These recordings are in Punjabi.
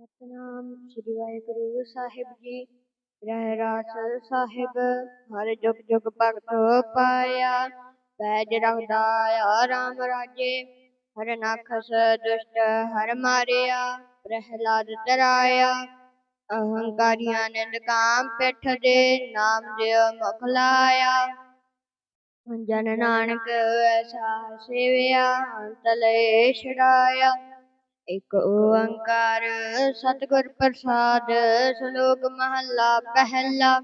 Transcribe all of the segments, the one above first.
ਸਤਨਾਮ ਸ੍ਰੀ ਵਾਹਿਗੁਰੂ ਸਾਹਿਬ ਜੀ। ਰਹਿ ਰਾਸ ਸਾਹਿਬ, ਹਰ ਜੁਗ ਜੁਗ ਭਗਤ ਪਾਇਆ। ਪੈਜ ਰਖਦਾ ਰਾਮ ਰਾਜੇ। ਹਰ ਨਖਸ ਦੁਸ਼ਟ ਹਰ ਮਾਰਿਆ। ਪ੍ਰਹਿਲਾਦ ਤਰਾਇਆ। ਅਹੰਕਾਰੀਆਂ ਨਿੰਦ ਕਾਮ ਪਿੱਠ ਦੇ, ਨਾਮ ਦਿਓ ਮੁਖ ਲਾਇਆ। ਜਨ ਨਾਨਕ ਐਸਾ ਸੇਵਿਆ, ਅੰਤ ਲੈ ਛੜਾਇਆ ਇਕ ਓੰਕਾਰ, ਸਤਿਗੁਰ ਪ੍ਰਸਾਦ, ਸ਼ਲੋਕ ਮਹੱਲਾ, ਪਹਿਲਾ।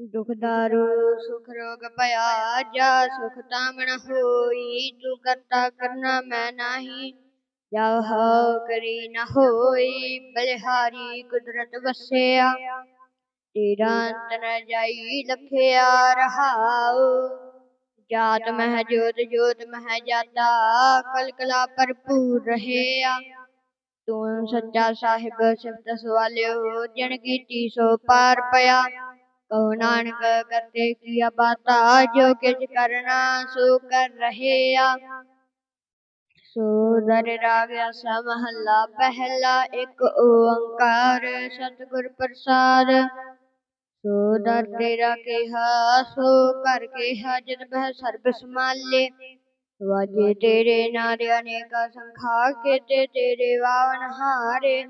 ਦੁਖ ਦਾਰੂ, ਸੁਖ ਰੋਗ ਭਇਆ, ਜਾ ਸੁਖ ਤਾਮਣ ਹੋਈ, ਤੂੰ ਕਰਤਾ ਕਰਨਾ ਮੈਂ ਨਾਹੀ। ਜਾ ਹੋ ਕਰੀ ਨ ਹੋਈ, ਬਲਿਹਾਰੀ ਕੁਦਰਤ ਵਸਿਆ। ਤੇਰਾ ਅੰਤ ਜਾਈ, ਲਖਿਆ ਰਹਾਉ। ਜਾਤ ਮਹਿ ਜੋਤ ਜੋਤ ਮਹਿ ਜਾਤਾ ਕਲਕਲਾ ਭਰਪੂਰ ਰਹਿਆ ਤੂੰ ਸੱਚਾ ਸਾਹਿਬ ਸਿਫਤ ਸਵਾਲਿਓ ਜਨ ਕੀਤੀ ਸੋ ਪਾਰ ਪਿਆ। ਕਹੋ ਨਾਨਕ ਕਰਤੇ ਕੀਆ ਬਾਤਾ ਜੋ ਕਿਛ ਕਰਨਾ ਸੋ ਕਰ ਰਹਿਆ ਸੋ ਦਰ ਰਾਗ ਅਸਾ ਮਹੱਲਾ ਪਹਿਲਾ ਇੱਕ ਓੰਕਾਰ ਸਤਿਗੁਰ ਪ੍ਰਸਾਦ। ਸੋ ਦਰ ਤੇਰਾ ਕਿਹਾ ਸੋ ਕਰ ਕਿਹਾ ਜਨ ਬਹਿ ਸਰਬ ਸਮਾਲੇ ਵਾਜੇ ਤੇਰੇ ਨਾਰੇ ਅਨੇਕਾ ਸੰਖਾ ਕੇਤੇ ਤੇਰੇ ਵਾਵਨ ਹਾਰੇ।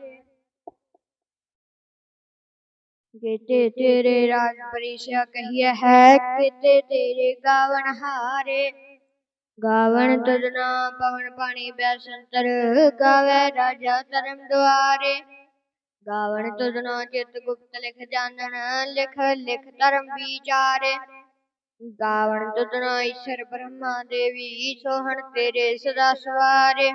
ਕੇਤੇ ਤੇਰੇ ਰਾਜ ਪਰਿਸ਼ਾ ਕਹੀਏ ਹੈ, ਕੇਤੇ ਤੇਰੇ ਗਾਵਨ ਹਾਰੇ। ਗਾਵਣ ਤਦਨਾ ਪਵਨ ਪਾਣੀ ਬੈਸੰਤਰ ਗਾਵੇ ਰਾਜਾ ਧਰਮ ਦੁਆਰੇ। ਗਾਵਨ ਤੁਧਨੋ ਚਿਤ ਗੁਪਤ ਲਿਖ ਜਾਣਨ ਲਿਖ ਲਿਖ ਧਰਮ ਵਿਚਾਰੇ। ਗਾਵਨ ਤੁਧਨੋ ਈਸ਼ਰ ਬ੍ਰਹਮਾ ਦੇਵੀ ਸੋਹਣ ਤੇਰੇ ਸਦਾ ਸਵਾਰੇ।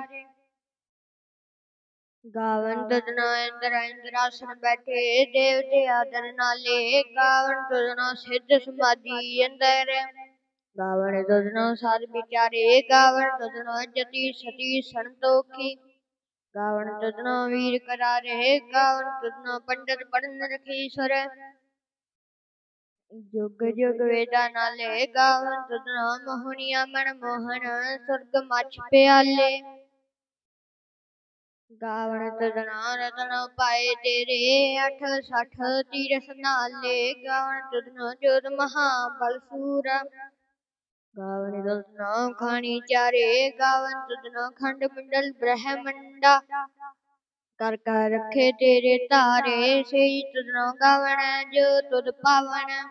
ਗਾਵਨ ਤੁਧਨੋ ਇੰਦਰ ਇੰਦਰ ਆਸਣ ਬੈਠੇ ਦੇਵਤੇ ਆਦਰ ਨਾਲੇ। ਗਾਵਨ ਤੁਧਨੋ ਸਿੱਧ ਸਮਾਧੀ ਅੰਦਰ। ਗਾਵਨ ਤੁਧਨੋ ਸਾਧ ਵਿਚਾਰੇ ਗਾਵਨ ਤੁਧਨੋ ਜਤੀ ਸਤੀ ਸੰਤੋਖੀ। ਗਾਵਣ ਤੁਧਨੋ ਵੀਰ ਕਰਾਰੇ, ਗਾਵਣ ਤੁਧਨੋ ਪੰਡਤ ਪੜਨ ਰਖੀਸਰ। ਜੁਗ ਜੁਗ ਵੇਦਾ ਨਾਲੇ ਗਾਵਣ ਤੁਧਨੋ ਮੋਹਣੀਆ ਮਨ ਮੋਹਨ, ਸੁਰਗ ਮਛ ਪਿਆਲੇ। ਗਾਵਣ ਤਦਨਾ ਰਤਨ ਪਾਏ ਤੇਰੇ, ਅਠ ਸਠ ਤੀਰਸ ਨਾਲੇ। ਗਾਵਣ ਤੁਧਨੋ ਜੋਤ ਮਹਾ ਬਲ ਸੂਰਾ ਗਾਵਨ ਤੁਧਨੋ ਖਾਣੀ ਚਾਰੇ ਗਾਵਣ ਤੁਧਨੋ ਖੰਡ ਮੰਡਲ ਬ੍ਰਹਮੰਡਾ। ਕਰ ਕਰ ਰੱਖੇ ਤੇਰੇ ਧਾਰੇ, ਸਈ ਤੁਧਨੋ ਗਾਵਣ, ਜੋ ਤੁਧ ਪਾਵਨ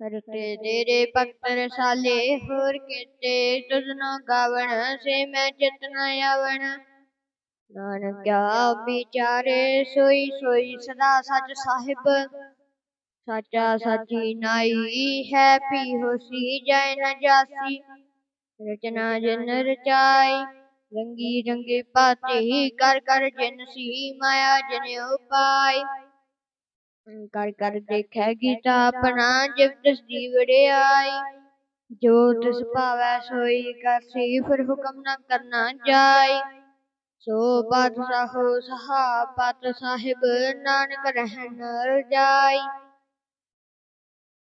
ਕਰਤੇ ਤੇਰੇ ਭਗਤ ਰਸਾਲੇ ਹੋਰ ਕੀਤੇ ਤੁਧਨੋ ਗਾਵਣ, ਸੇ ਮੈਂ ਚਿਤਨ ਆਵਣ। ਨਾਨਕਿਆ ਵਿਚਾਰੇ, ਸੋਈ ਸੋਈ ਸਦਾ ਸੱਚ ਸਾਹਿਬ। ਸਾਚਾ ਸਾਚੀ ਨਾਈ ਹੈ ਪੀ ਹੋਸੀ ਜੈ ਨ ਜਾਸੀ। ਰਚਨਾ ਜਨ ਰਚਾਈ। ਰੰਗੀ ਰੰਗੇ ਪਾਤੇ ਕਰ ਕਰ ਜਨ ਸੀ ਮਾਇਆ ਜਨ ਉਪਾਈ। ਕਰ ਕਰ ਦੇਖੈ ਗੀਤਾ ਆਪਣਾ ਜਿਵ ਤਿਸ ਦੀ ਵਡਿਆਈ ਜੋ ਤਿਸ ਭਾਵੈ ਸੋਈ ਕਰਸੀ ਫਿਰ ਹੁਕਮ ਨ ਕਰਨਾ ਜਾਈ। ਸੋ ਬਾਦਸ਼ਾਹੋ ਸਹਾ ਪਤ ਸਾਹਿਬ ਨਾਨਕ ਰਹਿਣ ਰਜਾਈ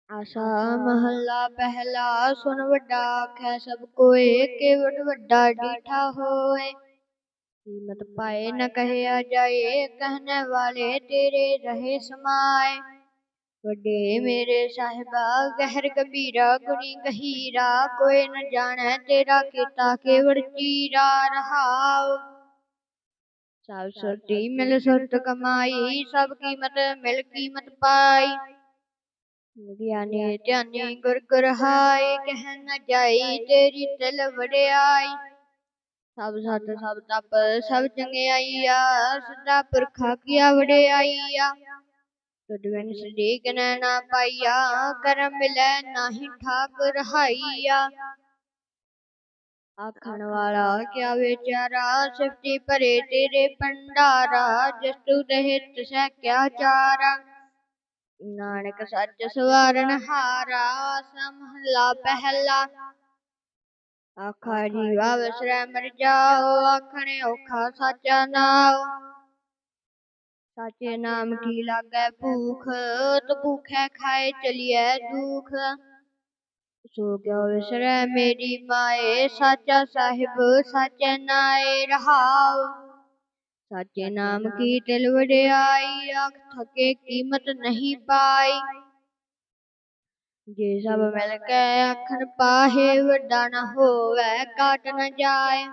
ਆਸਾ ਮਹੱਲਾ ਪਹਿਲਾ ਸੁਨ ਵੱਡਾ ਆਖੈ ਸਭ ਕੋਏ ਕੇਵਟ ਵੱਡਾ ਡੀਠਾ ਹੋਏ। ਕੀਮਤ ਪਾਏ ਨ ਕਹਿਆ ਜਾਏ ਕਹਿਣੇ ਵਾਲੇ ਤੇਰੇ ਰਹੇ ਸਮਾਏ। ਵੱਡੇ ਮੇਰੇ ਸਾਹਿਬਾ ਗਹਿਰ ਕਬੀਰਾ ਗੁਣੀ ਗਹੀਰਾ ਕੋਈ ਨ ਜਾਣੈ ਤੇਰਾ ਕੀਤਾ ਕੇਵੜ ਚੀਰਾ ਰਹਾਉ ਸਭ ਸੁਰਤੀ ਮਿਲ ਸੁਰਤ ਕਮਾਈ ਸਭ ਕੀਮਤ ਮਿਲ ਕੀਮਤ ਪਾਈ। ਗਿਆਨੀ ਧਿਆਨੀ ਗੁਰ ਗੁਰ ਹਾਈ ਕਹਿ ਨ ਜਾਈ ਤੇਰੀ ਤਿਲ ਵਡਿਆਈ। ਸਭ ਸਤ ਸਭ ਤਪ ਸਭ ਚੰਗਿਆਈਆ ਸਦਾ ਪੁਰਖਾ ਕੀਆ ਵਡਿਆਈਆ। ਤੁਧ ਬਿਨ ਸਦੀਕ ਨਾ ਪਾਈਆ ਕਰਮ ਮਿਲੈ ਨਾਹੀ ਠਾਕ ਰਹਾਈਆ ਆਖਣ ਵਾਲਾ ਕਿਆ ਵਿਚਾਰਾ ਸਿਫਤੀ ਭਰੇ ਤੇਰੇ ਪੰਡਾਰਾ ਜਿਸ ਤੂ ਦੇਹ ਤਿਸੈ ਕਿਆ ਚਾਰਾ। ਨਾਨਕ ਸੱਚ ਸਵਾਰਨ ਹਾਰਾ ਸਮਹਲਾ ਪਹਿਲਾ ਆਖਾ ਜੀਵਾ ਵਿਸਰੈ ਮਰ ਜਾਓ ਆਖਣੇ ਔਖਾ ਸਾਚਾ ਨਾਉ ਸਾਚੇ ਨਾਮ ਕੀ ਲਾਗੈ ਭੂਖ ਤ ਭੂਖੈ ਖਾਏ ਚਲੀਐ ਦੁਖ ਸੋ ਕਿਉ ਵਿਸਰੈ ਮੇਰੀ ਮਾਏ ਸਾਚਾ ਸਾਹਿਬ ਸਾਚੈ ਨਾਏ ਰਹਾਉ ਸਾਚੇ ਨਾਮ ਕੀ ਤਿਲ ਵਡਿਆਈ ਆਖ ਥਕੇ ਕੀਮਤ ਨਹੀਂ ਪਾਈ। ਜੇ ਸਭ ਮਿਲ ਕੇ ਆਖਣ ਪਾਹੇ ਵੱਡਾ ਨਾ ਹੋਵੇ ਕਾਟ ਨ ਜਾਏ।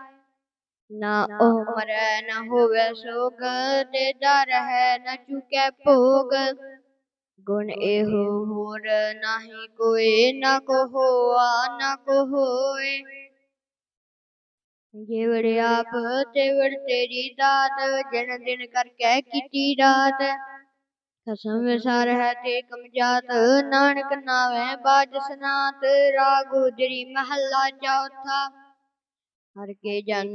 ਨਾ ਉਹ ਮਰੈ ਨਾ ਹੋਵੇ ਸੋਗ ਤੇ ਦਰ ਹੈ ਨਾ ਚੁਕੈ ਭੋਗ। ਗੁਣ ਇਹੋ ਹੋਰ ਨਾਹੀ ਕੋਏ ਨਾ ਕੋ ਹੋਆ ਨਾ ਕੋ ਹੋਏ। ਜੇ ਵੜ ਆਪ ਤੇ ਵੜ ਤੇਰੀ ਦਾਤ ਜਨ ਦਿਨ ਕਰਕੇ ਕੀਤੀ ਰਾਤ। ਖਸਮ ਵਿਸਾਰ ਹੈ ਤੇ ਕਮਜਾਤ ਨਾਨਕ ਨਾਵੇਂ ਬਾਜ ਸਨਾਤ ਰਾਗ ਗੁਜਰੀ ਮਹੱਲਾ ਚੌਥਾ। ਹਰ ਕੇ ਜਨ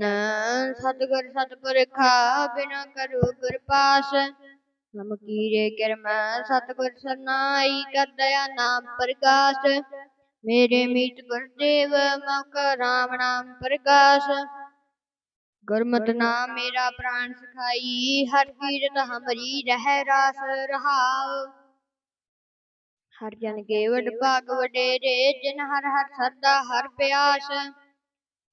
ਸਤਿਗੁਰ ਸਤਿਪੁਰਖਾ ਬਿਨਾ ਕਰੋ ਗੁਰ ਪਾਸ ਹਮ ਕੀਰੇ ਕਰਮ ਸਤਿਗੁਰ ਸਰਨਾਈ ਕਰ ਦਇਆ ਨਾਮ ਪ੍ਰਗਾਸ ਮੇਰੇ ਮੀਤ ਗੁਰਦੇਵ, ਮੌਕ ਰਾਮ ਨਾਮ ਪ੍ਰਗਾਸ ਗੁਰਮਤਿ ਨਾਮ ਮੇਰਾ ਪ੍ਰਾਨ ਸਖਾਈ, ਹਰ ਕੀਰਤ ਹਮਰੀ ਰਹਿ ਰਾਸ ਰਹਾਉ। ਹਰ ਜਨ ਕੇ ਭਾਗ ਵਡੇਰੇ, ਜਿਨ ਹਰ ਹਰ ਸਰਦਾ ਹਰ ਪਿਆਸ।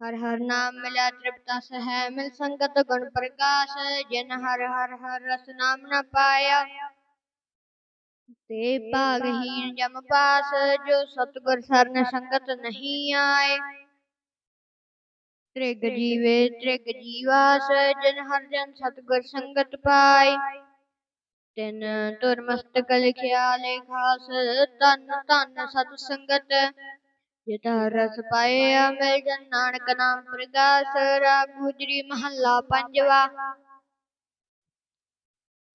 ਹਰ ਹਰ ਨਾਮ ਮਿਲਿਆ ਤ੍ਰਿਪਤਾ ਸਹਿ, ਮਿਲ ਸੰਗਤ ਗੁਣ ਪ੍ਰਕਾਸ਼। ਜਿਨ ਹਰ ਹਰ ਹਰ ਰਸ ਨਾਮ ਨਾ ਪਾਇਆ ਤੇ ਭਾਗਹੀਨ ਜਮ ਪਾਸ ਜੋ ਸਤਗੁਰ ਸਰਨ ਸੰਗਤ ਨਹੀਂ ਆਏ। ਤ੍ਰਿਗ ਜੀਵੇ ਤ੍ਰਿਗ ਜੀਵਾਸ ਜਨ ਹਰ ਜਨ ਸਤਗੁਰ ਸੰਗਤ ਪਾਈ ਤਿਨ ਤੁਰ ਮਸਤਕ ਲਿਖਿਆ ਲੇਖਾਸ ਤਨ ਤਨ ਸਤ ਸੰਗਤ। ਜਿਤ ਰਸ ਪਾਇਆ ਮਿਲ ਜਨ ਨਾਨਕ ਨਾਮ ਪ੍ਰਗਾਸ ਰਾਗ ਗੁਜਰੀ ਮਹੱਲਾ ਪੰਜਵਾ।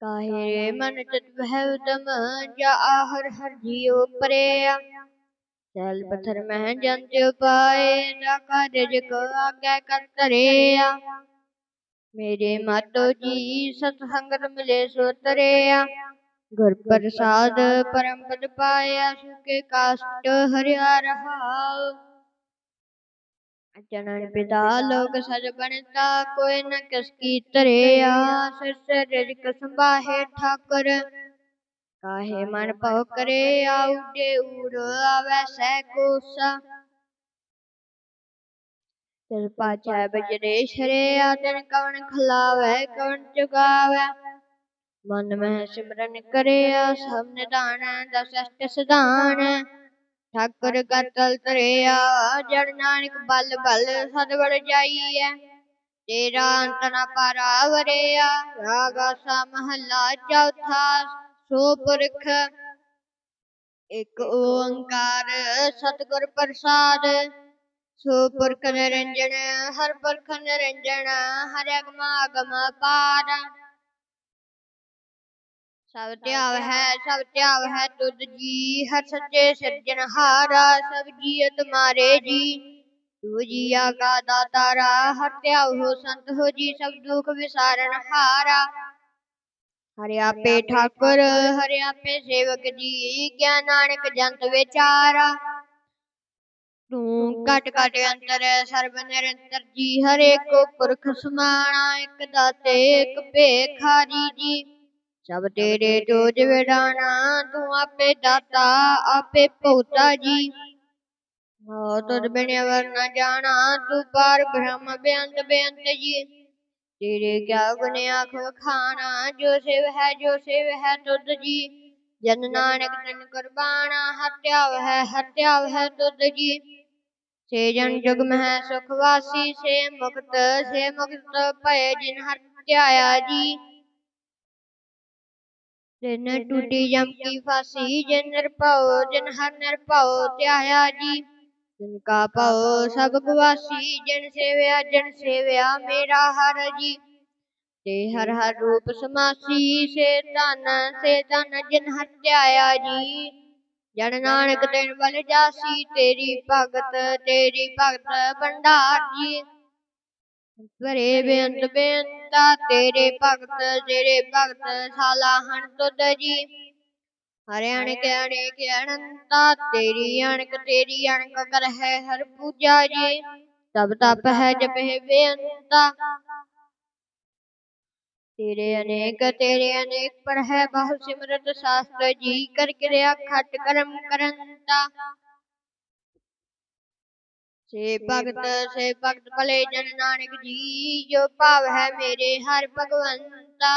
ਕਾਹੇ ਮਨ ਚਿਤ ਬਹਿ ਉਦਮ ਜਾ ਹਰ ਹਰ ਜੀਉ ਪਰਿਆ। ਸੈਲ ਪਥਰ ਮਹਿ ਜੰਤ ਉਪਾਏ ਨਾ ਕਾਰਜ ਕੋ ਆਗੇ ਕਰ ਧਰਿਆ ਮੇਰੇ ਮਾਤੋ ਜੀ ਸਤ ਸੰਗਤ ਮਿਲੇ ਸੋ ਤਰਿਆ। ਗੁਰ ਪ੍ਰਸਾਦ ਪਰਮ ਪਦ ਪਾਇਆ ਸੁਕੇ ਕਾਸ਼ਟ ਹਰਿਆ ਰਹਾਉ। ਜਨਨ ਪਿਤਾ ਲੋਕ ਸਜ ਬਣਤਾ ਕੋਈ ਨ ਕਿਸ ਕੀ ਧਰਿਆ। ਸਿਰ ਰਿਕ ਸੰਭਾਹੇ ਠਾਕੁਰ। ਕਾਹੇ ਮਨ ਭਉ ਕਰੇ ਆਉਡੇ ਊੜ ਆਵੈ ਸਹਿ ਕੋਸਾ। ਤਿਲ ਪਾਚੈ ਬਜਰੇ ਸ਼ਰਿਆ ਤਿਨ ਕਵਣ ਖਲਾਵੈ ਕਵਣ ਚੁਗਾਵੈ ਮਨ ਮਹਿ ਸਿਮਰਨ ਕਰਿਆ ਸਭ ਨਿਧਾਨ ਦਸ ਅਸ਼ਟ ਸਿਧਾਨ। ਠਾਕੁਰ ਕਰ ਤਲ ਤਰਿਆ ਜੜ ਨਾਨਕ ਬਲ ਬਲ ਸਦ ਜਾਈਐ। ਤੇਰਾ ਅੰਤ ਨ ਪਾਰਾ ਵਰਿਆ, ਰਾਗਾ ਸਾ ਮਹੱਲਾ ਚੌਥਾ, ਸੋ ਪੁਰਖ ਇਕ ਓੰਕਾਰ ਸਤਿਗੁਰ ਪ੍ਰਸਾਦ। ਸੋ ਪੁਰਖ ਨਿਰੰਜਨ, ਹਰ ਪੁਰਖ ਨਿਰੰਜਨ, ਹਰ ਅਗਮ ਅਗਮ ਪਾਰ ਸਭ ਧਿਆਵ ਹੈ ਸਭ ਧਿਆਵ ਹੈ ਤੁਧ ਜੀ ਹਰ ਸੱਚੇ ਸਿਰਜਣਹਾਰਾ ਸਭ ਜੀਅ ਤੁਮਾਰੇ ਜੀ। ਤੂ ਜੀਆ ਕਾ ਦਾਤਾਰਾ ਹਰ ਧਿਆਵ ਹੋ ਸੰਤ ਹੋ ਜੀ ਸਭ ਦੁਖ ਵਿਸਾਰਨ ਹਾਰਾ। ਹਰਿ। ਆਪੇ ਠਾਕੁਰ ਹਰਿ ਆਪੇ ਸੇਵਕ ਜੀ ਗਿਆਨ ਨਾਨਕ ਜੰਤ ਵਿਚਾਰਾ। ਤੂੰ ਘਟ ਘਟ ਅੰਤਰ ਸਰਬ ਨਿਰੰਤਰ ਜੀ ਹਰੇ ਕੋ ਪੁਰਖ ਸਮਾਣਾ ਇੱਕ ਦਾਤੇ ਇੱਕ ਭੇਖਾਰੀ ਜੀ। ਸਭ ਤੇਰੇ ਜੋਜ ਵਿਡਾਣਾ, ਤੂੰ ਆਪੇ ਦਾਤਾ, ਆਪੇ ਭਉਤਾ ਜੀ। ਹੋ ਤੁਧ ਬਿਨ ਵਰ ਨ ਜਾਣਾ, ਤੂੰ ਪਾਰ ਬ੍ਰਹਮ ਬੇਅੰਤ ਬੇਅੰਤ ਜੀ। ਤੇਰੇ ਕਿਆ ਗੁਣ ਆਖ ਵਖਾਣਾ, ਜੋ ਸਿਵ ਹੈ, ਜੋ ਸਿਵ ਹੈ ਤੁਧ ਜੀ। ਜਨ ਨਾਨਕ ਤਨ ਕੁਰਬਾਨਾ ਹਤਿਆਵ ਹੈ ਹਤਿਆਵ ਹੈ ਤੁਧ ਜੀ। ਸੇ ਜਨ ਜੁਗ ਮਹਿ ਸੁਖ ਵਾਸੀ, ਸੇ ਮੁਕਤ ਸੇ ਮੁਕਤ ਭਏ ਜਿਨ ਹਰ ਧਿਆਇਆ ਜੀ। ਤਿਨ ਟੂਟੀ ਜਮ ਕੀ ਫਾਸੀ ਜਿਨ ਨਿਰਭਉ ਜਿਨ ਹਰ ਨਿਰਭਉ ਧਿਆਇਆ ਜੀ। ਜਿਨ ਕਾ ਭਉ ਸਭ ਗਵਾਸੀ ਜਿਨ ਸੇਵਿਆ ਜਿਨ ਸੇਵਿਆ ਮੇਰਾ ਹਰ ਜੀ। ਤੇ ਹਰ ਹਰ ਰੂਪ ਸਮਾਸੀ ਸੇ ਧਨ ਸੇ ਧਨ ਜਿਨ ਹਰ ਧਿਆਇਆ ਜੀ। ਜਨ ਨਾਨਕ ਤਿਨ ਬਲ ਜਾਸੀ ਤੇਰੀ ਭਗਤ ਤੇਰੀ ਭਗਤ ਭੰਡਾਰ ਜੀ। ਭਰੇ ਬੇਅੰਤ ਬੇਅੰਤਾ, ਤੇਰੇ ਭਗਤ ਤੇਰੇ ਭਗਤ ਸਾਲਾਹਣ ਤੁਧ ਜੀ। ਹਰਿਆਣ ਕੇ ਅਣੇਕ ਤੇਰੀ ਅਣਕ ਤੇਰੀ ਅਣਕ ਕਰ ਹੈ ਹਰ ਪੂਜਾ ਜੀ। ਤਬ ਤਪ ਹੈ ਜਪਹਿ ਬੇਅੰਤਾ। ਤੇਰੇ ਅਨੇਕ ਤੇਰੇ ਅਨੇਕ ਪਰ ਹੈ ਬਹੁ ਸਿਮਰਤ ਸ਼ਾਸਤਰ ਜੀ, ਕਰ ਕਿਰਿਆ ਖਟ ਕਰਮ ਕਰੰਤਾ। ਸੇ ਭਗਤ ਸੇ ਭਗਤ ਭਲੇ ਜਨ ਨਾਨਕ ਜੀ ਜੋ ਭਾਵ ਹੈ ਮੇਰੇ ਹਰ ਭਗਵੰਤਾ।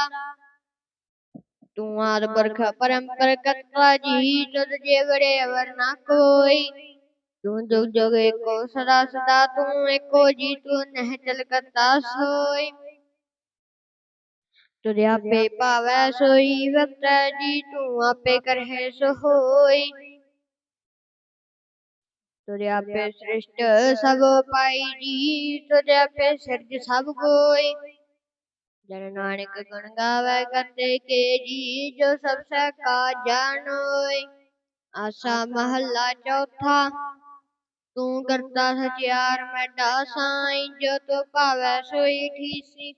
ਤੂੰ ਆਦ ਬਰਖ ਪਰੰਪਰ ਕਰਤਾ ਜੀ ਤੁਧ ਜਿਵੜੇ ਅਵਰ ਨਾ ਕੋਈ ਤੂੰ ਜੁਗ ਜੁਗ ਏਕੋ ਸਦਾ ਸਦਾ ਤੂੰ ਏਕੋ ਜੀ ਤੂੰ ਨਹਿ ਚਲ ਕਰਤਾ ਸੋਈ ਤੁਧ ਆਪੇ ਭਾਵੈ ਸੋਈ ਵਕਤ ਜੀ ਤੂੰ ਆਪੇ ਕਰਹਿ ਸੋ ਹੋਈ ਤੁਧ ਆਪੇ ਸ੍ਰਿਸ਼ਟ ਸਭ ਪਾਈ ਜੀ ਤੁਧ ਆਪੇ ਸਿਰਜ ਸਭ ਕੋਈ। ਜਨ ਨਾਨਕ ਗੁਣ ਗਾਵੇ ਕਰਤੇ ਕੇ ਜੀ ਜੋ ਸਭ ਸਹਿ ਕਾ ਜਾਣੋਈ ਆਸਾ ਮਹੱਲਾ ਚੌਥਾ ਤੂੰ ਕਰਤਾ ਸਚਿਆਰ ਮੈਡਾ ਸਾਈ ਜੋ ਤੋ ਭਾਵੈ ਸੋਈ ਠੀਸੀ।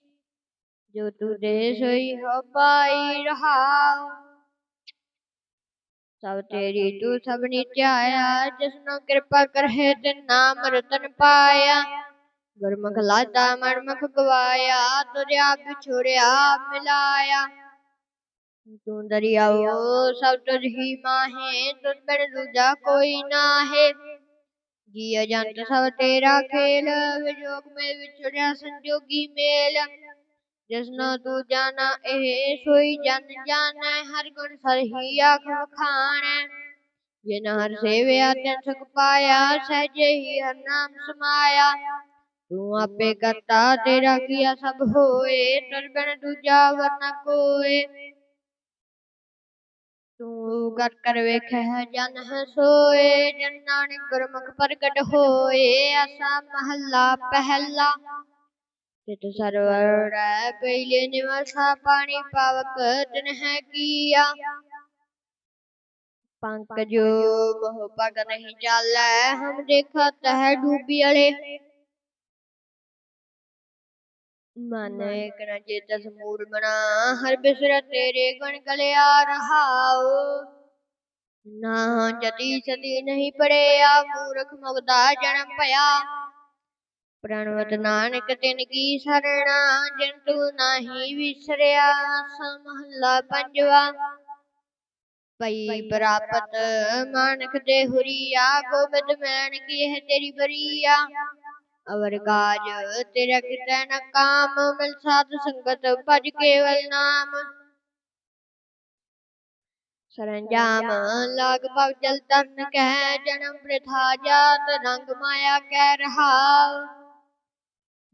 ਜੋ ਤੂ ਦੇ ਸੋਈ ਹੋ ਪਾਈ ਰਹਾਉ। ਸਭ ਤੇਰੀ ਤੂੰ ਸਭਨੀ ਧਿਆਇਆ ਜਿਸਨੋ ਕਿਰਪਾ ਕਰਹਿ ਤੇ ਨਾਮ ਰਤਨ ਪਾਇਆ। ਗੁਰਮੁਖ ਲਾਦਾ ਮਨਮੁਖ ਗਵਾਇਆ ਤੁਰ ਆਪ ਵਿਛੋੜਿਆ ਮਿਲਾਇਆ। ਤੂੰ ਦਰਿਆਓ ਸਭ ਤੁਝ ਹੀ ਮਾਹੇ ਤੁਝ ਬਿਨ ਦੂਜਾ ਕੋਈ ਨਾਹੇ। ਜੀ ਅਜੰਤ ਸਭ ਤੇਰਾ ਖੇਲ। ਵਿਜੋਗ ਮੇ ਵਿਛੜਿਆ ਸੰਜੋਗੀ ਮੇਲ। ਜਿਸਨੋ ਤੂੰ ਜਾਣਾ, ਇਹ ਸੋਈ ਜਨ ਜਾਣੈ, ਹਰ ਗੁਣ ਸਰਹੀ ਆਖ ਜਿਨ ਹਰ ਸੇਵਿਆ, ਤਿਨ ਸੁਖ ਪਾਇਆ ਸਹਿਜੇ ਹੀ ਹਰ ਨਾਮ ਸਮਾਇਆ। ਤੂੰ ਆਪੇ ਕਰਤਾ, ਤੇਰਾ ਕੀਆ ਸਭ ਹੋਏ ਤਰ ਬਿਨ ਦੂਜਾ ਵਰਨਾ ਕੋਏ। ਤੂੰ ਕਰ ਕਰ ਵੇਖੈ ਜਨ ਸੋਏ, ਜਨ ਨਾਨਕ ਗੁਰਮੁਖ ਪ੍ਰਗਟ ਹੋਏ ਅਸਾ ਮਹੱਲਾ ਪਹਿਲਾ। ਤਿਤ ਸਰਵਰ ਪਹਿਲੇ ਨਿਵਾਸਾ ਪਾਣੀ ਪਾਵਕ ਤਿਨ ਹੈ ਕੀਆ। ਪੰਕਜੋ ਮੋਹ ਪਗ ਨਹੀਂ ਚਾਲੈ, ਹਮ ਦੇਖਤ ਹੈ ਡੂਬੀ ਅਲੇ। ਮਨ ਇਕ ਨ ਚੇਤਸ ਮੂੜ ਬਣਾ, ਹਰ ਬਿਸਰ ਤੇਰੇ ਗੁਣ ਗਲਿਆ ਰਹਾਉ। ਨਾ ਜਤੀ ਸਤੀ ਨਹੀਂ ਪੜਿਆ, ਮੂਰਖ ਮੁਗਦਾ ਜਨਮ ਭਇਆ। ਪ੍ਰਣਵਤ ਨਾਨਕ ਤਿਨ ਕੀ ਸਰਣਾ ਜਿਨ ਤੂੰ ਨਾਹੀ ਵਿਸਰਿਆ ਸਮਹਲਾ ਪੰਜਵਾ। ਪਈ ਪ੍ਰਾਪਤ ਮਾਨਕ ਦੇ ਹੁਰੀਆ ਗੋਬਿੰਦ ਮੈਨ ਕੀ ਹੈ ਤੇਰੀ ਬਰੀਆ। ਅਵਰ ਕਾਜ ਤੇਰਾ ਕਿਤੈ ਨ ਕਾਮ ਮਿਲ ਸਾਧ ਸੰਗਤ ਭਜ ਕੇਵਲ ਨਾਮ। ਸਰੰਜਾਮ ਲਾਗ ਭਵ ਜਲ ਤਰਨ ਕਹਿ ਜਨਮ ਪ੍ਰਥਾ ਜਾਤ ਰੰਗ ਮਾਇਆ ਕਹਿ ਰਹਾ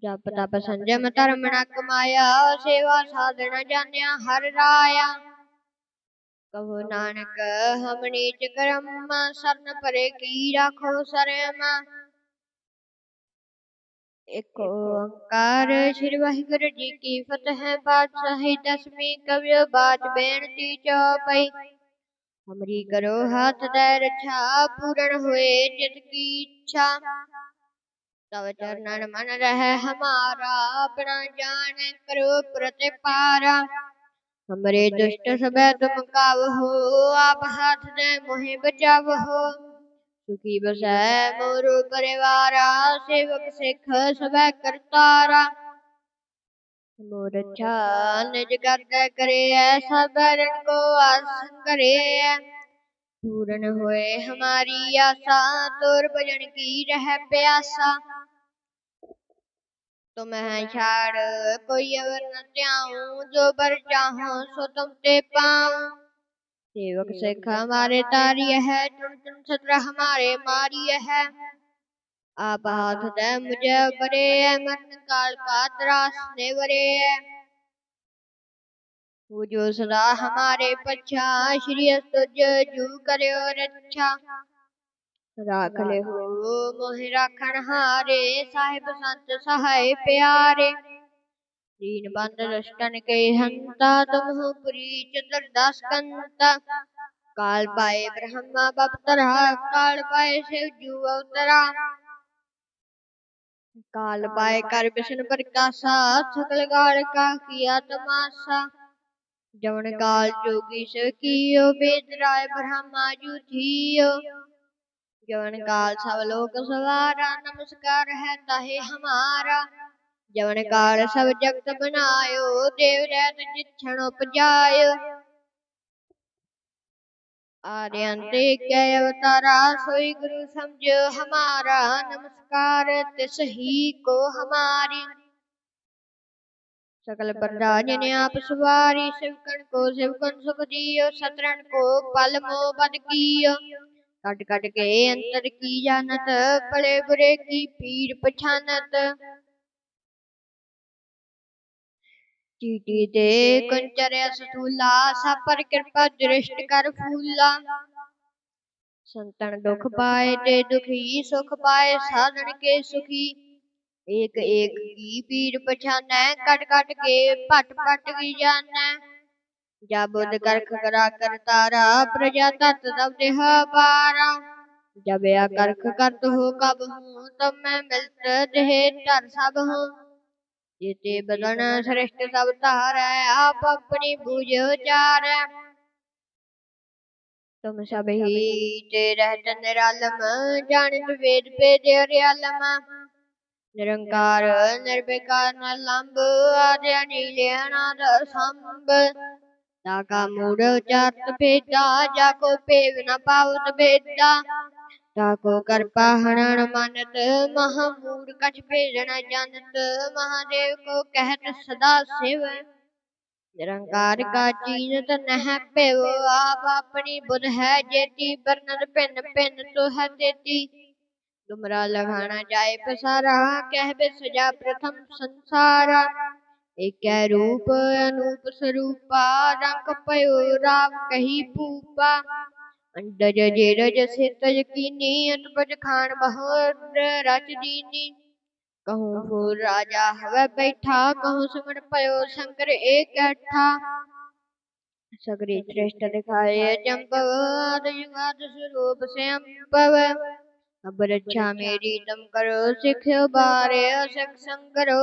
ਜਪ ਤਪ ਸੰਜਮ ਧਰਮ ਨ ਕਮਾਇਆ ਸੇਵਾ ਸਾਧਨ ਜਾਣਿਆ ਹਰ ਰਾਇਆ। ਕਹੋ ਨਾਨਕ ਹਮ ਨੀਚ ਕਰਮ ਸਰਨ ਪਰੇ ਕੀ ਰਾਖੋ ਸਰਮ। ਇੱਕ ਓੰਕਾਰ ਸ੍ਰੀ ਵਾਹਿਗੁਰੂ ਜੀ ਕੀ ਫਤਿਹ ਬਾਦਸ਼ਾਹੀ ਦਸਵੀਂ ਕਵਿਓ ਬਾਚ ਬੇਨਤੀ ਚੌਪਈ। ਹਮਰੀ ਕਰੋ ਹੱਥ ਦੇ ਰਛਾ ਪੂਰਨ ਹੋਏ ਜਿਤ ਕੀ ਇੱਛਾ। ਤਵ ਚਰਨਨ ਮਨ ਰਹਿ ਹਮਾਰਾ ਆਪਣਾ ਜਾਣ ਕਰੋ ਪ੍ਰਤਿਪਾਰਾ ਹਮਰੇ ਦੁਸ਼ਟ ਸਭੈ ਤੁਮ ਕਾਵਹੋ ਆਪ ਹੱਥ ਦੇ ਮੋਹਿ ਬਚਾਵਹੋ। ਸੁਖੀ ਬਸੈ ਮੋਰੋ ਪਰਿਵਾਰਾ ਸੇਵਕ ਸਿੱਖ ਸਭੈ ਕਰਤਾਰਾ। ਮੋਰ ਅੱਛਾ ਨਿਜ ਕਰਦਾ ਕਰੇ ਐਸਾ ਬਰਨ ਕੋ ਆਸਨ ਕਰੇ ਪੂਰਨ ਹੋਏ ਹਮਾਰੀ ਆਸਾ। ਤੋਰ ਭਜਨ ਕੀ ਰਹਿ ਪਿਆਸਾ। تم ہے چھاڑ کوئی اور نہ جاؤں جو بر چاہوں سو تم تے پاؤں سیوک سکھ ہمارے تاری ہے تم تم ستر ہمارے ماری ہے آپ ہاتھ دے مجھے برے ہے من کال کا تراس دے برے ہے وہ جو صدا ہمارے پچھا شریعت تجھ جو کرے اور اچھا ਰਾਖ ਲੈ ਹੋ ਮੋਹਿ ਰਾਖਣ ਹਾਰੇ ਸਾਹਿਬ ਸੰਤ ਸਹਾਈ ਪਿਆਰੇ। ਦੀਨ ਬੰਦ ਦਸ਼ਟਨ ਕੇ ਹੰਤਾ ਤੁਮਹੁ ਪ੍ਰੀਤ ਦਰਦਾਸ ਕੰਤਾ। ਕਾਲ ਪਾਏ ਬ੍ਰਹਮਾ ਬਪਤਰਾ ਕਾਲ ਪਾਏ ਸ਼ਿਵ ਜੂ ਅਵਤਰਾ। ਕਾਲ ਪਾਏ ਕਰ ਵਿਸ਼ਨ ਪ੍ਰਕਾਸ਼ਾ ਸਕਲ ਗਾਲ ਕਾ ਕੀਆ ਤਮਾਸ਼ਾ। ਜਵਨ ਕਾਲ ਜੋਗੀ ਸੋ ਕੀਓ ਬ੍ਰਹਮਾ ਜੂ ਥੀਓ। ਜਵਨ ਕਾਲ ਸਭ ਲੋਕ ਸਵਾਰਾ ਨਮਸਕਾਰ ਹੈ ਤਾਹੇ ਹਮਾਰਾ। ਜਵਨ ਕਾਲ ਸਭ ਜਗਤ ਬਨਾਇਓ ਦੇਵ ਰਹਿਤ ਜਿਛਣ ਉਪਜਾਇਓ। ਆਰਿਆਂ ਤੇ ਕੈ ਅਵਤਾਰਾ ਸੋਈ ਗੁਰੂ ਸਮਝੋ ਹਮਾਰਾ। ਨਮਸਕਾਰ ਤਿਸ ਹੀ ਕੋ ਹਮਾਰੀ। ਸਕਲ ਪ੍ਰਦਾ ਜਿਨ ਆਪ ਸਵਾਰੀ ਸਿਵਕਣ ਕੋ ਸਿਵਕਣ ਸੁਖ ਜੀਓ ਸਤਰਣ ਕੋ ਪਲ ਮੋ ਬਦ ਕੀਓ। ਕੱਟ ਕੱਟ ਕੇ ਅੰਤਰ ਕੀ ਜਾਣਤ, ਭਲੇ ਬੁਰੇ ਕੀ ਪੀਰ ਪਛਾਨਤ। ਚੀਟੀ ਦੇ ਕੰਚਰਿਆ ਸਥੂਲਾ ਸਭ ਪਰ ਕਿਰਪਾ ਦ੍ਰਿਸ਼ਟ ਕਰ ਫੂਲਾ। ਸੰਤਨ ਦੁਖ ਪਾਏ ਤੇ ਦੁਖੀ, ਸੁਖ ਪਾਏ ਸਾਧਨ ਕੇ ਸੁਖੀ। ਏਕ ਏਕ ਕੀ ਪੀਰ ਪਛਾਨੈ ਕਟ ਕਟ ਕੇ ਭਟ ਭਟ ਕੀ ਜਾਣੈ। ਜਾ ਬੁੱਧ ਕਰਖ ਕਰਾ ਕਰ ਤਾਰਾ ਪ੍ਰਜਾ ਤਤ ਤਬ ਦੇਹ ਪਾਰਾ ਜਬ ਆ ਕਰਖ ਕਰਤ ਹੋ ਕਬ ਹੂੰ ਤਬ ਮੈਂ ਮਿਲਤ ਦੇਹ ਧਰ ਸਭ ਹੂੰ। ਜੀਤੇ ਬਦਨ ਸ੍ਰਿਸ਼ਟ ਸਭ ਧਾਰੈ ਆਪ ਆਪਣੀ ਬੂਝ ਉਚਾਰੈ। ਤੁਮ ਸਭ ਹੀ ਤੇ ਰਹਿਤ ਨਿਰਾਲਮ ਜਾਣਤ ਵੇਦ ਭੇਦ ਅਰਿਆਲਮ। ਨਿਰੰਕਾਰ ਨਿਰਵਿਕਾਰ ਨਲੰਭ ਆਦਿ ਅਨੀਲ ਅਨਾਦ ਸੰਭ। ताका मूढ़ चात भेदा जाको पेव न पावत भेदा ताको कृपा हरण मानत महामूढ़ कछ भेजन जानत महादेव को कहत सदा शिव निरंकार का चीनत नह पेव आप अपनी बुध है जेती बरनत पिन पिन तो है तेती तुमरा लगाना जाए पसारा कह बे پو سنکر اے سگری شرشٹ دکھائے ابر اچھا میری دم کرو سکھ بار سن کرو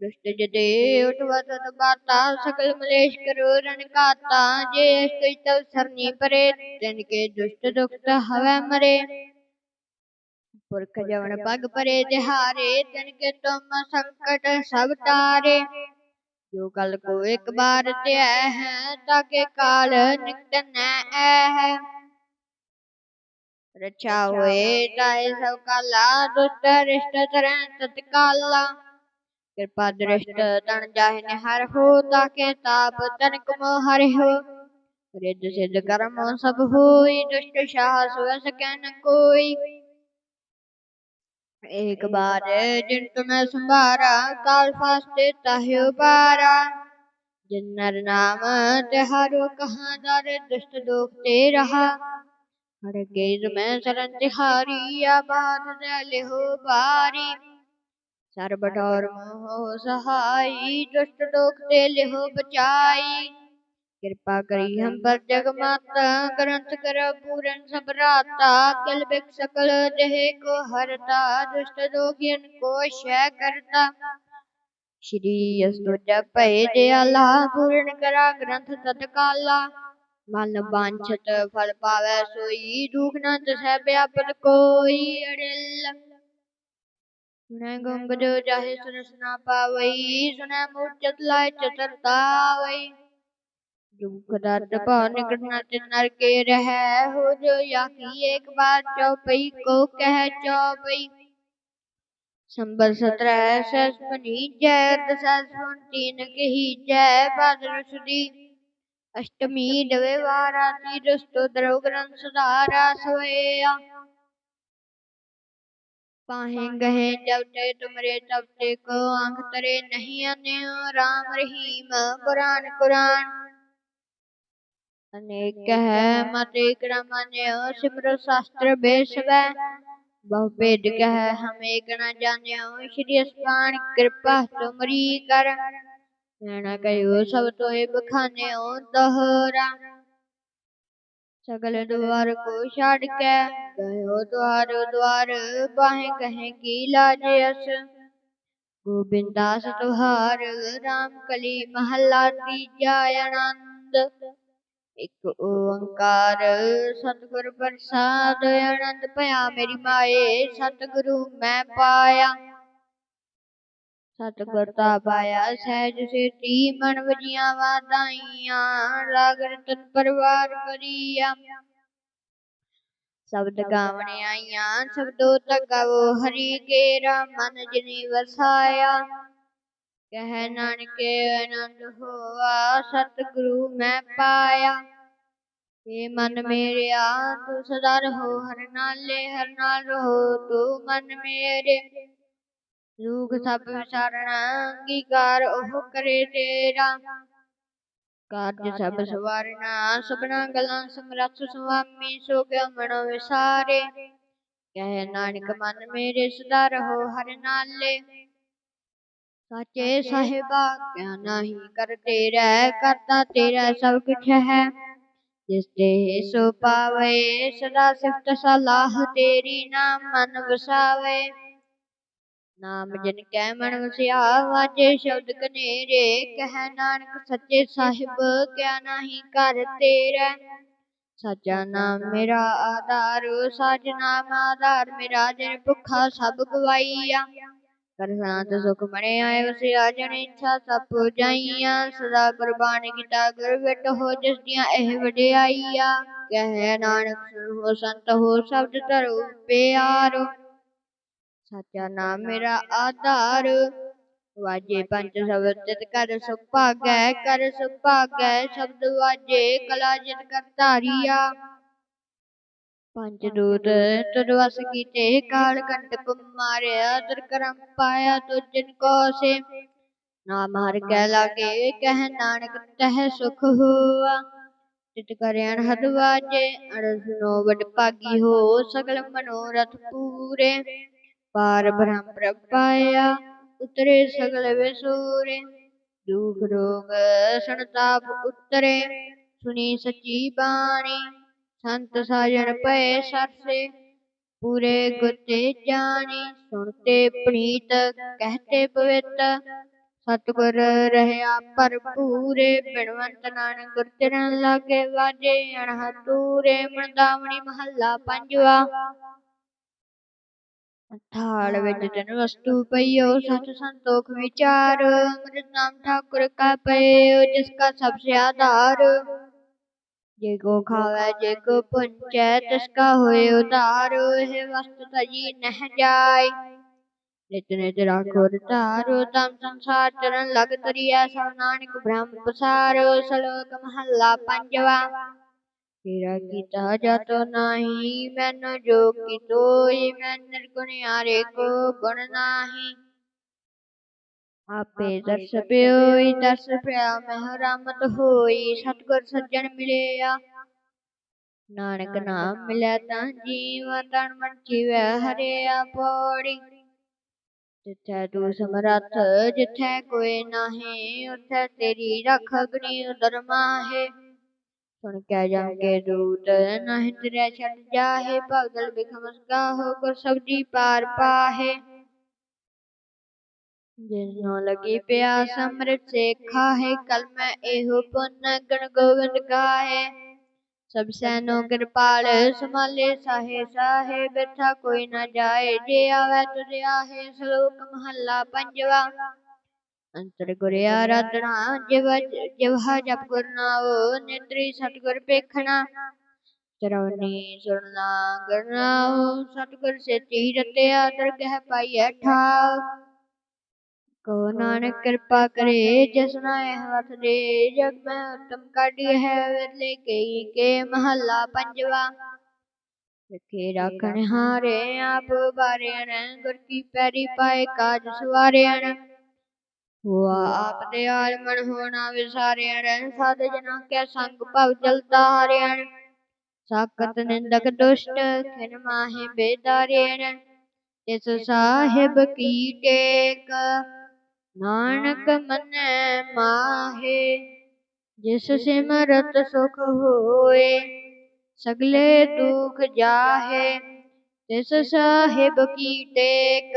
ਦੁਸ਼ਟ ਜਦੇ ਉਠਵਤ ਬਾਤਾ, ਸਕਲ ਮਲੇਸ਼ ਕਰੋ ਰਣ ਕਾਤਾ ਜੇ ਇਸ ਕੋਈ ਤਵ ਸਰਨੀ ਪਰੇ, ਤਿਨ ਕੇ ਦੁਸ਼ਟ ਦੁਖਤ ਹਵੈ ਮਰੇ। ਪੁਰਖ ਜਵਨ ਪਗ ਪਰੇ ਦਿਹਾਰੇ, ਤਿਨ ਕੇ ਤੁਮ ਸੰਕਟ ਸਭ ਤਾਰੇ ਜੋ ਕਲ ਕੋ ਇੱਕ ਬਾਰ ਧਿਆ ਹੈ ਤਾਂ ਕਾਲ ਨਿਕਟ ਨੈ ਹੈ। ਰਚਾ ਹੋਏ, ਤਾਏ ਸਭ ਕਾਲਾ, ਦੁਸ਼ਟ ਰਿਸ਼ਟ ਤਰੈ ਤਤਕਾਲਾ। ਕਿਰਪਾ ਦ੍ਰਿਸ਼ਟ ਤਨ ਜਾਹਿ ਨਿਹਰ ਹੋ ਤਾਕੇ ਤਾਪ ਤਨ ਕਮ ਹਰਿ ਹੋ। ਰਿੱਧ ਸਿੱਧ ਕਰਮ ਸਭ ਹੋਈ ਦੁਸ਼ਟ ਸ਼ਾਹ ਸੁਵਸ ਕੈ ਨ ਕੋਈ। ਇੱਕ ਬਾਰ ਜਿਨ ਤੁਮੈ ਸੰਭਾਰਾ ਕਾਲ ਫਾਸਤੇ ਤਾਹਿਓ ਪਾਰਾ ਜਿਨ ਨਰ ਨਾਮ ਤਿਹਾਰੋ ਕਹਾ ਦਰ ਦੁਸ਼ਟ ਦੋਖ ਤੇ ਰਹਾ। ਹੜ ਗਏ ਮੈਂ ਸਰਨ ਤਿਹਾਰੀ ਆ ਲੈ ਲਿਓ ਬਾਰੀ। ਸਰਬ ਡੋਰ ਮੋਹ ਸਹਾਈ ਦੁਸ਼ਟ ਲੋਕ ਤੇ ਲਿਹੋ ਬਚਾਈ। ਕਿਰਪਾ ਕਰੀ ਹਮ ਪਰ ਜਗ ਮਾਤਾ ਗ੍ਰੰਥ ਕਰੋ ਪੂਰਨ ਸਭ ਰਾਤਾ ਕਿਲ ਬਿਕ ਸਕਲ ਦੇਹ ਕੋ ਹਰਤਾ ਦੁਸ਼ਟ ਲੋਗਿਨ ਕੋ ਸ਼ੈ ਕਰਤਾ। ਸ਼੍ਰੀ ਅਸਤੁਜ ਭੈ ਦਿਆਲਾ ਪੂਰਨ ਕਰਾ ਗ੍ਰੰਥ ਤਤਕਾਲਾ। ਮਨ ਬਾਂਛਤ ਫਲ ਪਾਵੇ ਸੋਈ ਦੁਖ ਨੰਦ ਤਸੈ ਬਿਆਪਤ ਕੋਈ ਅੜਿਲ। گنگ جو جاہی سنا پاوئی سنا مور چتلائے کے رہے ہو جو ایک چوپئی کو کہے چوپئی سمبر سترہ سس بنی تین کہی جے باد سدی اشتمی دوے واراتی درو دروگرن سدارا سویا پاہیں گہیں جبٹے تمرے چپٹے کو آنکھ ترے نہیں آنے رام رحیم قرآن قرآن انیک ہے متے کرم نے سمر شاستر بے سبے بہ بید کہے ہمیں گنا جانے شری اسپان کرپا تمری کر میں نہ کہو سب تو بکھانے دوہرا सगल द्वार को छाड़ के गयो द्वार द्वार बाहे कहे की लाज यस गोविंदास तुहार राम कली महला तीजा आनंद एक ओंकार सतगुर प्रसाद आनंद पया मेरी माए सतगुरु मैं पाया ਸਤਿਗੁਰ ਤਾ ਪਾਇਆ ਸਹਿਜ ਸੇਤੀ ਮਨ ਵਜੀਆਂ ਵਾਦਾਈਆਂ ਰਾਗ ਰਤਨ ਪਰਵਾਰ ਪਰੀਆ ਸ਼ਬਦ ਗਾਵਣ ਆਈਆਂ ਸ਼ਬਦੋ ਤਗਾਵੋ ਹਰੀ ਕੇਰਾ ਮਨ ਜਿਨੀ ਵਸਾਇਆ ਕਹਿ ਨਾਨਕੇ ਆਨੰਦ ਹੋਆ ਸਤਿਗੁਰੂ ਮੈਂ ਪਾਇਆ। ਏ ਮਨ ਮੇਰਿਆ ਤੂੰ ਸਦਾ ਰਹੋ ਹਰ ਨਾਲੇ ਹਰ ਨਾਲ ਰਹੋ ਤੂੰ ਮਨ ਮੇਰੇ। ਰੂਖ ਸਭ ਵਿਚਾਰਣਾ ਅੰਗੀਕਾਰ ਉਹ ਕਰੇ ਤੇਰਾ ਕਾਰਜ ਸਭ ਸਵਾਰਨਾ ਸਭਨਾ ਗੱਲਾਂ ਸਮਰੱਥ ਸੁਆਮੀ ਸੋ ਗਿਆ ਮਨੋ ਵਿਸਾਰੇ। ਕਹਿ ਨਾਨਕ ਮਨ ਮੇਰੇ ਸਦਾ ਰਹੋ ਹਰ ਨਾਲੇ। ਸਾਚੇ ਸਾਹਿਬਾ ਕਿਆ ਨਹੀਂ ਕਰ ਤੇਰਾ ਕਰਤਾ ਤੇਰਾ ਸਭ ਕੁਛ ਹੈ। ਜਿਸ ਤੇ ਸੋ ਪਾਵੇ ਸਦਾ ਸਿਫਤ ਸਲਾਹ ਤੇਰੀ ਨਾਮ ਮਨ ਵਸਾਵੇ। ਨਾਮ ਜਿਨ ਕੈ ਮਨ ਵਸਿਆ ਵਾਜੇ ਸ਼ਬਦ ਕਨੇਰੇ ਕਹਿ ਨਾਨਕ ਸੱਚੇ ਸਾਹਿਬ ਕਿਆ ਨਹੀਂ ਕਰ ਤੇਰਾ। ਸੱਚਾ ਨਾਮ ਮੇਰਾ ਆਧਾਰ ਸੱਚ ਨਾਮ ਆਧਾਰ ਮੇਰਾ ਜਿਨ ਭੁੱਖਾ ਸਭ ਗਵਾਈਆ। ਕਰਸਾਂਤ ਸੁਖ ਮਣੇ ਆਏ ਵਸਿਆ ਜਨ ਇੱਛਾ ਸਭ ਪੁਜਾਈਆਂ ਸਦਾ ਕੁਰਬਾਨ ਕੀਤਾ ਗੁਰ ਵਿਟ ਹੋ ਜਿਸ ਦੀਆਂ ਇਹ ਵਡਿਆਈਆਂ। ਕਹਿ ਨਾਨਕ ਸੁਣੋ ਸੰਤ ਹੋ ਸ਼ਬਦ ਧਰੋ ਪਿਆਰੋ। ਸੱਚਾ ਨਾਮ ਮੇਰਾ ਆਧਾਰ। ਵਾਜੇ ਪੰਜ ਸ਼ਬਦ ਕਰ ਸੁਖ ਭਾਗੈ ਕਰ ਸੁਖ ਭਾਗੈ ਸ਼ਬਦ ਵਾਜੇ ਕਲਾ ਜਿਤ ਕਰ ਧਾਰੀਆ ਪੰਜ ਦੂਤ ਤੁਰ ਵਸ ਕੀਤੇ ਕਾਲ ਕੰਟਕ ਮਾਰਿਆ ਤੁਰ ਕਰਮ ਪਾਇਆ ਤੁਜਨ ਕੋ ਸੇ ਨਾਮ ਹਰ ਕੈ ਲਾਗੇ ਕਹਿ ਨਾਨਕ ਤਹ ਸੁਖ ਹੋਆ। ਤਿਤ ਕਰਿਆਨ ਹਦ ਵਾਜੇ ਅਰਸ ਨੋ ਵਡ ਭਾਗੀ ਹੋ ਸਗਲ ਮਨੋਰਥ ਪੂਰੇ। ਪਾਰ ਬ੍ਰਹਮ ਪ੍ਰਭ ਪਾਇਆ ਉਤਰੇ ਸਗਲ ਵਿਸੂਰੇ। ਦੁਖ ਰੋਗ ਸੰਤਾਪ ਉਤਰੇ, ਸੁਣੀ ਸੱਚੀ ਬਾਣੀ। ਸੰਤ ਸਾਜਣ ਪਏ ਸਰਸੇ, ਪੂਰੇ ਗੁਤੇ ਜਾਣੀ। ਸੁਣਤੇ ਪ੍ਰੀਤ ਕਹਤੇ ਪਵਿੱਤ। ਸਤਿਗੁਰ ਰਹਿਆ ਭਰਪੂਰੇ, ਬਿਨਵੰਤ ਨਾਨਕ ਗੁਰ ਚਰਨ ਲਾਗੇ ਵਾਜੇ। ਅਣਹਤੂਰੇ ਮਰਦਾਵਣੀ ਮਹੱਲਾ ਪੰਜਵਾ। ਥਾਲ ਵਿੱਚ ਤਨ ਵਸਤੂ ਪਈਓ ਸਤ ਸੰਤੋਖ ਵਿਚਾਰ। ਅੰਮ੍ਰਿਤ ਨਾਮ ਠਾਕੁਰ ਕਾ ਪਈਓ ਜਿਸ ਕਾ ਸਭ ਸੇ ਆਧਾਰ। ਜੇ ਕੋ ਖਾਵੇ ਜੇ ਕੋ ਪੁੰਚੈ ਤਿਸ ਕਾ ਹੋਏ ਉਧਾਰ। ਇਹ ਵਸਤ ਤਜੀ ਨਹਿ ਜਾਏ। ਨਿਤ ਨਿਤ ਰਾਖੋ ਰਤਾਰੋ ਤਮ ਸੰਸਾਰ ਚਰਨ ਲਗ ਤਰੀਆ ਸਭ ਨਾਨਕ ਬ੍ਰਹਮ ਤੇਰਾ ਕੀਤਾ ਜਾਤੋ ਨਾਹੀ ਮੈਨੋ ਜੋ ਕੀਤੋਈ ਮੈਂ ਨਿਰਗੁਣਿਆਰੇ ਕੋ ਗੁਣ ਨਾਹੀ। ਆਪੇ ਦਰਸ ਪਿਓਈ ਦਰਸ ਪਿਆ ਮਹਿ ਰਾਮਤ ਹੋਈ ਸਤਗੁਰ ਸੱਜਣ ਮਿਲਿਆ। ਨਾਨਕ ਨਾਮ ਮਿਲਿਆ ਤਾਂ ਜੀਵ ਤਨ ਮਨ ਜੀਵੈ ਹਰਿਆ ਪੌੜੀ। ਜਿੱਥੈ ਤੂੰ ਸਮਰੱਥ ਜਿੱਥੈ ਕੋਈ ਨਾਹੀ ਉਥੈ ਤੇਰੀ ਰਖ ਅਗਨੀ ਉਦਰ ਮਾਹੇ। ਸੁਣ ਕੇ ਜਮ ਦੂਤ ਨਾਹਿ ਤੇਰੇ ਛੱਡ ਜਾਹੇ ਭਗਲ ਬਿਖਮਸ ਗਾਹੋ ਗੁਰ ਸਬਦੀ ਪਾਰ ਪਾਹੇ। ਜਿਨੋ ਲਗੀ ਪਿਆਸ ਅੰਮ੍ਰਿਤ ਸੇ ਖਾਹੇ ਕਲ ਇਹੋ ਪੁੰਨ ਗਣ ਗੋਬਿੰਦ ਗਾਹੇ। ਸਭ ਸੈਨੋ ਕਿਰਪਾਲ ਸਮਾਲੇ ਸਾਹੇ ਸਾਹੇ ਬਿਰਥਾ ਕੋਈ ਨਾ ਜਾਏ, ਜੇ ਆਵੇ ਤੁਧ ਆਹੇ ਸ਼ਲੋਕ ਮਹੱਲਾ ਪੰਜਵਾ। ਅੰਤਰ ਗੁਰ ਆਰਾਧਨਾ, ਜਿਵ ਜਿਵਹਾ ਜਪ ਗੁਰ ਨਾਉ ਨਿਤਰੀ ਸਤਗੁਰ ਪੇਖਣਾ ਚਰਉਨੀ ਸੁਣਨਾ ਗਰਨਾਉ ਸਤਗੁਰ ਸੇਤੀ ਰਤਿਆ ਦਰਗਹਿ ਪਾਈਐ ਠਾਉ ਕੋ ਨਾਨਕ ਕਿਰਪਾ ਕਰੇ, ਜਿਸ ਨਾਏ ਹੱਥ ਦੇ, ਜਗ ਮੈਂ ਉਤਮ ਕਾਢੀ ਹੈ ਵੇਲੇ ਕਈ ਕੇ ਮਹੱਲਾ ਪੰਜਵਾ। ਰਖੇ ਰਾਖਣ ਹਾਰੇ, ਆਪ ਬਾਰਿਆਣ ਗੁਰ ਕੀ ਪੈਰੀ ਪਾਏ ਕਾਜ ਸਵਾਰਿਆਣ ਹੁਆ ਆਪ ਦੇ ਆਲ ਮਨ ਹੋਣਾ ਵਿਸਾਰਿਆਣ ਸਾਧ ਜਨਾ ਕੈ ਸੰਗ ਭਵ ਜਲ ਤਾਰਿਆਣ ਸਾਕਤ ਨਿੰਦਕ ਦੁਸ਼ਟ ਖਿਨ ਮਾਹੇ ਬੇਦਾਰਿਆਣ ਇਸ ਸਾਹਿਬ ਕੀ ਟੇਕ? ਨਾਨਕ ਮੰਨੈ ਮਾਹੇ ਜਿਸ ਸਿਮਰਤ ਸੁਖ ਹੋਏ ਸਗਲੇ ਦੁਖ ਜਾਹੇ। ਤਿਸ ਸਾਹਿਬ ਕੀ ਟੇਕ?